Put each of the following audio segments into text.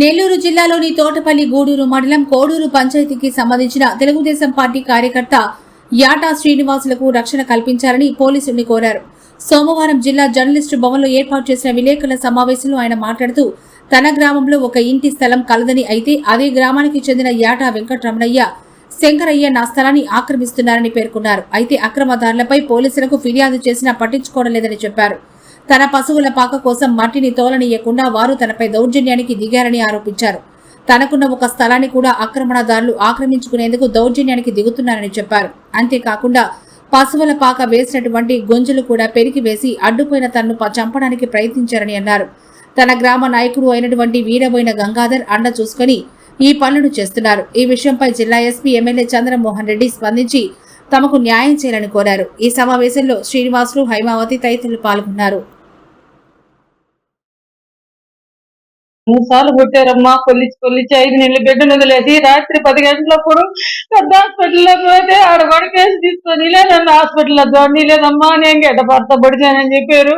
నెల్లూరు జిల్లాలోని తోటపల్లి గూడూరు మండలం కోడూరు పంచాయతీకి సంబంధించిన తెలుగుదేశం పార్టీ కార్యకర్త యాటా శ్రీనివాసులకు రక్షణ కల్పించాలని పోలీసుల్ని కోరారు. సోమవారం జిల్లా జర్నలిస్టు భవన్లో ఏర్పాటు చేసిన విలేకరుల సమావేశంలో ఆయన మాట్లాడుతూ తన గ్రామంలో ఒక ఇంటి స్థలం కలదని అయితే అదే గ్రామానికి చెందిన యాటా వెంకటరమణయ్య శంకరయ్య నా స్థలాన్ని ఆక్రమిస్తున్నారని పేర్కొన్నారు. అయితే అక్రమదారులపై పోలీసులకు ఫిర్యాదు చేసినా పట్టించుకోవడం లేదని చెప్పారు. తన పశువుల పాక కోసం మట్టిని తోలనీయకుండా వారు తనపై దౌర్జన్యానికి దిగారని ఆరోపించారు. తనకున్న ఒక స్థలాన్ని కూడా ఆక్రమణదారులు ఆక్రమించుకునేందుకు దౌర్జన్యానికి దిగుతున్నారని చెప్పారు. అంతేకాకుండా పశువుల పాక వేసినటువంటి గొంజులు కూడా పెరిగి వేసి అడ్డుపోయిన తనను చంపడానికి ప్రయత్నించారని అన్నారు. తన గ్రామ నాయకుడు అయినటువంటి వీరబోయిన గంగాధర్ అండ చూసుకొని ఈ పనులను చేస్తున్నారు. ఈ విషయంపై జిల్లా ఎస్పీ ఎమ్మెల్యే చంద్రమోహన్ రెడ్డి స్పందించి తమకు న్యాయం చేయాలని కోరారు. ఈ సమావేశంలో శ్రీనివాసులు హైమావతి తదితరులు పాల్గొన్నారు. మూడు సార్లు కొట్టారమ్మా. కొల్లిచి కొల్లిచి ఐదు నెలలు బిడ్డను వదిలేసి రాత్రి పది గంటలప్పుడు పెద్ద హాస్పిటల్లో పోతే ఆడ కూడా కేసు తీసుకొని లేదన్న హాస్పిటల్లో చూడండి లేదమ్మా నేను గడ్డ భర్త పడిచానని చెప్పారు.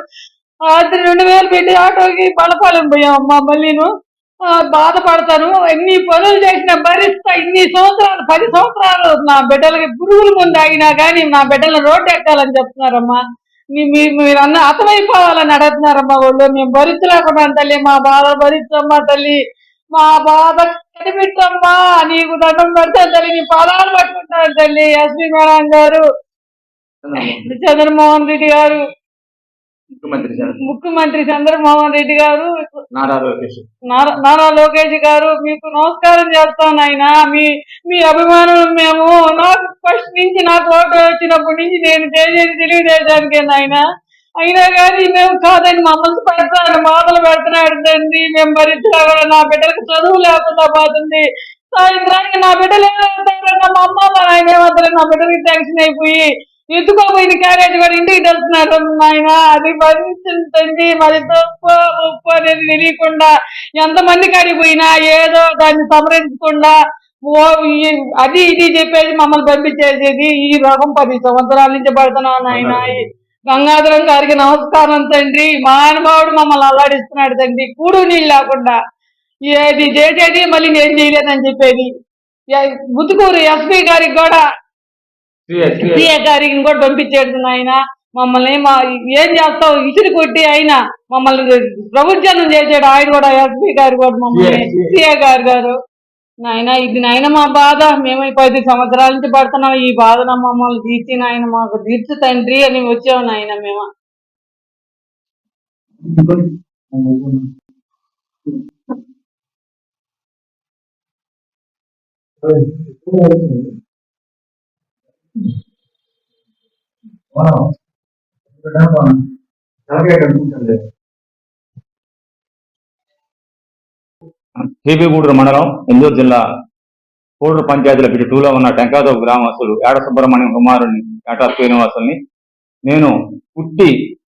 రాత్రి రెండు వేలు పెట్టి ఆటోకి బలపాలెం పోయామమ్మా మళ్ళీను. బాధపడతాను. ఎన్ని పనులు చేసినా భరిస్తా ఇన్ని సంవత్సరాలు పది సంవత్సరాలు నా బిడ్డలకి పురుగుల ముందు ఆగినా కానీ నా బిడ్డలను రోడ్డు ఎక్కాలని చెప్తున్నారమ్మా. మీరు అన్న అర్థమైపోవాలని అడుగుతున్నారమ్మా వాళ్ళు. మేము భరించలేకున్నాం తల్లి మా బాధ భరించమ్మా తల్లి. మా బాధ కనిపించమ్మా నీకు దండం పెడతాను తల్లి నీ పాదాలు పట్టుకుంటాను తల్లి. ఎస్పీ మేడం గారు. చంద్రమోహన్ రెడ్డి గారు. ముఖ్యమంత్రి చంద్రమోహన్ రెడ్డి గారు నారా లోకేష్. నారా నారా లోకేష్ గారు మీకు నమస్కారం చేస్తాను ఆయన మీ మీ అభిమానం మేము నాకు ఫస్ట్ నుంచి నాకు ఓటు వచ్చినప్పటి నుంచి నేను చేసేది తెలుగుదేశానికే నాయన. అయినా కానీ మేము కాదని మమ్మల్ని పెడతాను బాధలు పెడుతున్నాడు తండ్రి మేము భరించినా కూడా నా బిడ్డలకు చదువు లేకుండా పోతుంది. సాయంత్రానికి నా బిడ్డలు ఏమవుతారన్న మా అమ్మ మా నాయన ఏమవుతారు నా బిడ్డలకి టెన్షన్ అయిపోయి ఎత్తుకోపోయిన క్యారేజ్ కూడా ఇంటికి తెలుస్తున్నారు నాయన. అది భరించండి మరి తప్పు ఉప్పు అనేది తెలియకుండా ఎంతమంది కాడికి పోయినా ఏదో దాన్ని సమరించకుండా ఓ అది ఇది చెప్పేసి మమ్మల్ని పంపించేసేది ఈ రోగం పది సంవత్సరాల నుంచి పడుతున్నాం నాయన. ఈ గంగాధరం గారికి నమస్కారం తండ్రి. మానవాడు మమ్మల్ని అల్లాడిస్తున్నాడు తండ్రి. కూడు నీళ్ళు లేకుండా ఏది చేసేది మళ్ళీ నేను చేయలేదని చెప్పేది. ముతుకూరు ఎస్పీ గారికి కూడా సీఏ గారికి కూడా పంపించాడు ఆయన మమ్మల్ని మా ఏం చేస్తావు? ఇసురు కొట్టి ఆయన మమ్మల్ని ప్రభుత్వం చేశాడు. ఆయన కూడా ఎస్పీ గారు కూడా మమ్మల్ని. సీఏ గారు గారు. నాయన ఇది నాయన మా బాధ. మేము పది సంవత్సరాల నుంచి పడుతున్నాం. ఈ బాధన మమ్మల్ని తీర్చి నాయన మాకు తీర్చు తండ్రి అని వచ్చాము నాయన మేము. కేబీగూడూరు మండలం నెల్లూరు జిల్లా కోడూరు పంచాయతీల బిడ్డ టూలో ఉన్న టెంకాదో గ్రామస్తులు ఏడ సుబ్రహ్మణ్యం కుమారుని ఏటా శ్రీనివాసుల్ని నేను పుట్టి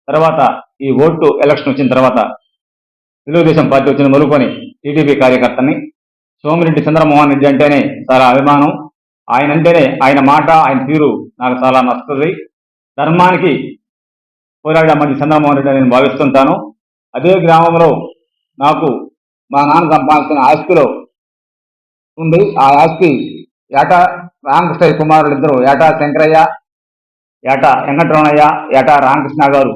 తర్వాత ఈ ఓటు ఎలక్షన్ వచ్చిన తర్వాత తెలుగుదేశం పార్టీ వచ్చిన మలుకొని టీడీపీ కార్యకర్తని సోమిరెడ్డి చంద్రమోహన్ రెడ్డి అంటేనే చాలా అభిమానం. ఆయన అంటేనే ఆయన మాట ఆయన తీరు నాకు చాలా నచ్చుతుంది. ధర్మానికి పోరాడే మంచి చంద్రమోహన్ రెడ్డి అని నేను భావిస్తుంటాను. అదే గ్రామంలో నాకు మా నాన్న సంపాదించిన ఆస్తిలో ఉంది. ఆ ఆస్తి ఏటా రామకృష్ణ కుమారులు ఇద్దరు ఏటా శంకరయ్య ఏటా వెంకటరమణయ్య ఏటా రామకృష్ణ గారు.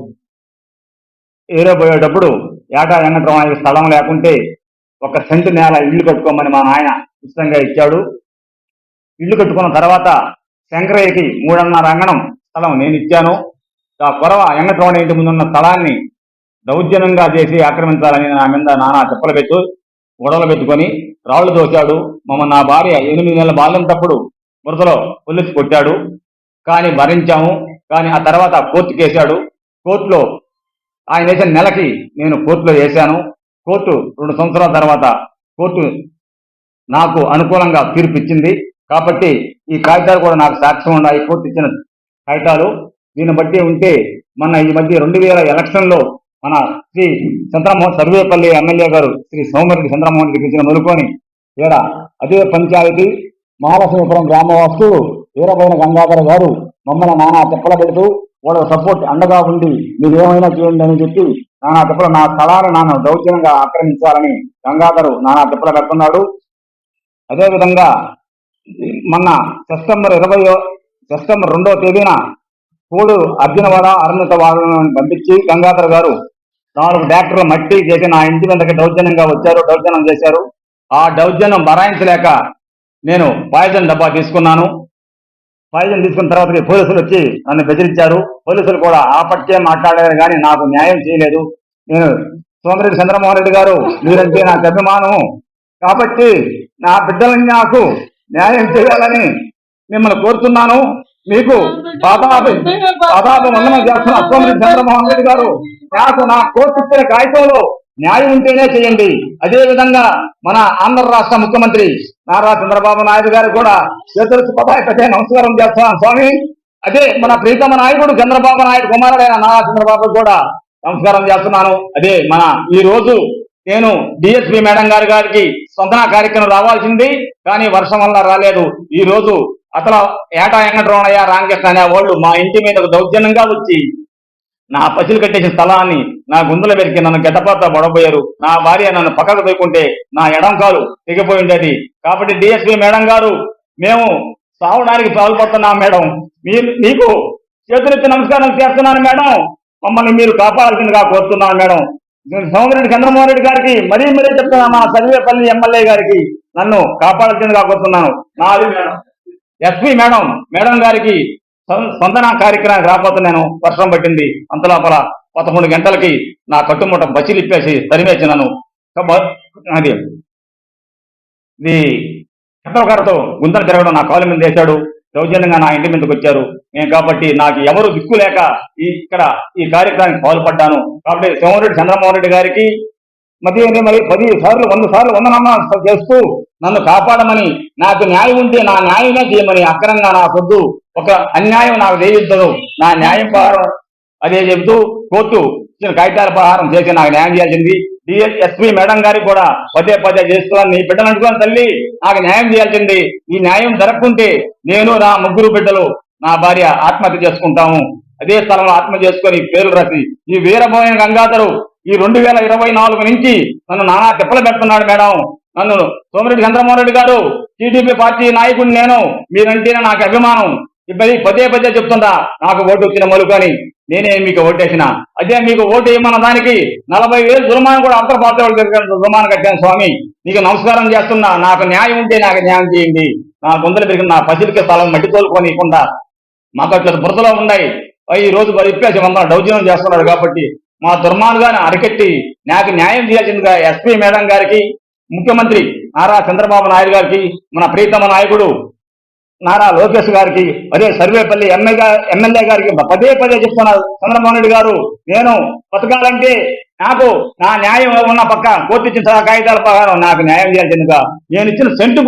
ఏరో పోయేటప్పుడు ఏటా వెంకటరమణయ్య స్థలం లేకుంటే ఒక సెంటు నేల ఇల్లు కట్టుకోమని మా నాయన ఉచితంగా ఇచ్చాడు. ఇల్లు కట్టుకున్న తర్వాత శంకరయ్యకి మూడున్నర అంగణం స్థలం నేను ఇచ్చాను. ఆ కొరవ వెంకటరమణ ఇంటి ముందున్న స్థలాన్ని దౌర్జన్యంగా చేసి ఆక్రమించాలని నా మీద నానా చెప్పలు పెట్టు గొడవలు పెట్టుకొని రాళ్ళు దోశాడు మమ్మల్ని నా భార్య ఎనిమిది నెలల బాల్యంతప్పుడు బురదలో పులిసి కొట్టాడు. కానీ భరించాము. కానీ ఆ తర్వాత కోర్టుకి వేశాడు కోర్టులో ఆయన వేసిన నెలకి నేను కోర్టులో వేశాను. కోర్టు రెండు సంవత్సరాల తర్వాత కోర్టు నాకు అనుకూలంగా తీర్పు ఇచ్చింది కాబట్టి ఈ కాగితాలు కూడా నాకు సాక్ష్యం ఉన్నాయి కోర్టు ఇచ్చిన కాగితాలు. దీన్ని బట్టి ఉంటే మన ఈ మధ్య రెండు వేల ఎలక్షన్లో మన శ్రీ చంద్రమోహన్ సర్వేపల్లి ఎమ్మెల్యే గారు శ్రీ సోమరెడ్డి చంద్రమోహన్ రెడ్డి ఇచ్చిన మొలుకొని ఈడ అదే పంచాయతీ మహాలక్ష్మీపురం గ్రామవాసులు వీరబోయిన గంగాధర గారు మమ్మల్ని నానా తిప్పల పెడుతూ వాళ్ళ సపోర్ట్ అండగా ఉండి మీరు ఏమైనా చేయండి అని చెప్పి నానా తిప్పలు నా స్థలాన్ని నాన్న దౌర్జన్యంగా ఆక్రమించాలని గంగాధరు నానా తిప్పలు పెడుతున్నాడు. అదేవిధంగా మొన్న సెప్టెంబర్ ఇరవై సెప్టెంబర్ రెండవ తేదీన పూడు అర్జునవాడ అరుణిత వాడను పంపించి గంగాధర్ గారు నాలుగు డాక్టర్లు మట్టి చేసి నా ఇంటి మీదకి దౌర్జన్యంగా వచ్చారు దౌర్జన్యం చేశారు. ఆ దౌర్జన్యం భరాయించలేక నేను పాయిజన్ డబ్బా తీసుకున్నాను. పాయిజన్ తీసుకున్న తర్వాత పోలీసులు వచ్చి నన్ను బెదిరించారు. పోలీసులు కూడా ఆ మాట్లాడారు కానీ నాకు న్యాయం చేయలేదు. నేను సోమరెడ్డి చంద్రమోహన్ రెడ్డి గారు మీరంటే నాకు అభిమానం కాబట్టి నా బిడ్డలని నాకు న్యాయం చేయాలని మిమ్మల్ని కోరుతున్నాను. మీకు పాదాభి పాదాభి వందనం చేస్తున్న సోమిరెడ్డి చంద్రమోహన్ రెడ్డి గారు నాకు నా కోర్టు ఇచ్చిన కాగితంలో న్యాయం ఉంటేనే చేయండి. అదే విధంగా మన ఆంధ్ర రాష్ట్ర ముఖ్యమంత్రి నారా చంద్రబాబు నాయుడు గారు కూడా చేతులకి పదాయి పెట్టే నమస్కారం చేస్తున్నాను. స్వామి అదే మన ప్రీతమ నాయకుడు చంద్రబాబు నాయుడు కుమారుడైన నారా చంద్రబాబు కూడా నమస్కారం చేస్తున్నాను. అదే మన ఈ రోజు నేను డిఎస్పీ మేడం గారి గారికి స్పందన కార్యక్రమం రావాల్సింది కానీ వర్షం వల్ల రాలేదు. ఈ రోజు అతను ఏటా వెంకటరమణయ్య రామకృష్ణ అనే వాళ్ళు మా ఇంటి మీద దౌర్జన్యంగా వచ్చి నా పసిలు కట్టేసిన స్థలాన్ని నా గుందల పెరికి నన్ను గడ్డపాత పడబోయారు. నా భార్య నన్ను పక్కకు తోకుంటే నా ఎడం కాలు తెగిపోయి ఉండేది. కాబట్టి డిఎస్పీ మేడం గారు మేము సావడానికి పాల్పడుతున్నాం మేడం. మీరు మీకు చేతులెత్తి నమస్కారం చేస్తున్నాను మేడం. మమ్మల్ని మీరు కాపాడాల్సిందిగా కోరుతున్నాను మేడం. నేను సోమిరెడ్డి చంద్రమోహన్ రెడ్డి గారికి మరీ మరీ చెప్తున్నా మా సర్వేపల్లి ఎమ్మెల్యే గారికి. నన్ను కాపాడాల్సిందిగా కాకపోతున్నాను నాది మేడం ఎస్పీ మేడం మేడం గారికి స్పందన కార్యక్రమానికి రాకపోతున్నాను వర్షం పట్టింది. అంతలోపల పదకొండు గంటలకి నా కట్టుముట్ట బచ్చిలిప్పేసి తరిమేసినాను అది ఇది గారితో గుంతలు తిరగడం నా కాలు మీద వేశాడు. దౌర్జన్యంగా నా ఇంటి మీదకి వచ్చారు. నేను కాబట్టి నాకు ఎవరు దిక్కు లేక ఈ ఇక్కడ ఈ కార్యక్రమానికి పాల్పడ్డాను. కాబట్టి సోమరెడ్డి చంద్రమోహన్ రెడ్డి గారికి మధ్య మరి పది సార్లు వంద సార్లు వందనామా చేస్తూ నన్ను కాపాడమని నాకు న్యాయం ఉంటే నా న్యాయమే చేయమని అక్రంగా నా పొద్దు ఒక అన్యాయం నాకు చేయొద్దు నా న్యాయం అదే చెబుతూ కోర్టు ఇచ్చిన కాగితాల ప్రహారం చేసి నాకు న్యాయం చేయాల్సింది. ఎస్పీ మేడం గారికి కూడా పదే పదే చేస్తున్నాను. నీ బిడ్డను అనుకుని తల్లి. నాకు న్యాయం చేయాల్సింది. ఈ న్యాయం జరగకుంటే నేను నా ముగ్గురు బిడ్డలు నా భార్య ఆత్మహత్య చేసుకుంటాము. అదే స్థలంలో ఆత్మహత్య చేసుకొని పేరు రాసి ఈ వీరభోయన గంగాధరు ఈ రెండు వేల ఇరవై నాలుగు నుంచి నన్ను నానా తిప్పలు పెడుతున్నాడు మేడం. నన్ను సోమిరెడ్డి చంద్రమోహన్ రెడ్డి గారు టీడీపీ పార్టీ నాయకుడిని నేను. మీరంటేనే నాకు అభిమానం. ఇబ్బంది పదే పదే చెప్తుందా? నాకు ఓటు వచ్చిన మలుకని. నేనే మీకు ఓటేసిన అదే మీకు ఓటు వేయమన్న దానికి నలభై వేలు దుర్మానం కూడా అంతర్పాత్ర దుర్మానం కట్టాను స్వామి. నీకు నమస్కారం చేస్తున్నా. నాకు న్యాయం ఉంటే నాకు న్యాయం చేయండి. నా గుందలు పెరిగిన నా పసిలికి స్థలం మట్టి తోలుకోనియకుండా మాకు అట్లా బురదలో ఉన్నాయి. ఈ రోజు మరి ఇప్పేసి మమ్మల్ని దౌర్జన్యం చేస్తున్నాడు కాబట్టి మా దుర్మార్గాన్ని అరికట్టి నాకు న్యాయం చేయాల్సిందిగా ఎస్పీ మేడం గారికి ముఖ్యమంత్రి నారా చంద్రబాబు నాయుడు గారికి మన ప్రీతమ నాయకుడు నారా లోకేష్ గారికి అదే సర్వేపల్లి ఎమ్మెల్యే ఎమ్మెల్యే గారికి పదే పదే చెప్తున్నారు చంద్రబాబు నాయుడు గారు. నేను బతకాలంటే నాకు నా న్యాయం ఉన్న పక్క కోర్టు ఇచ్చిన కాగితాల ప్రకారం నాకు న్యాయం చేయాల్సిందిగా నేను ఇచ్చిన సెంటు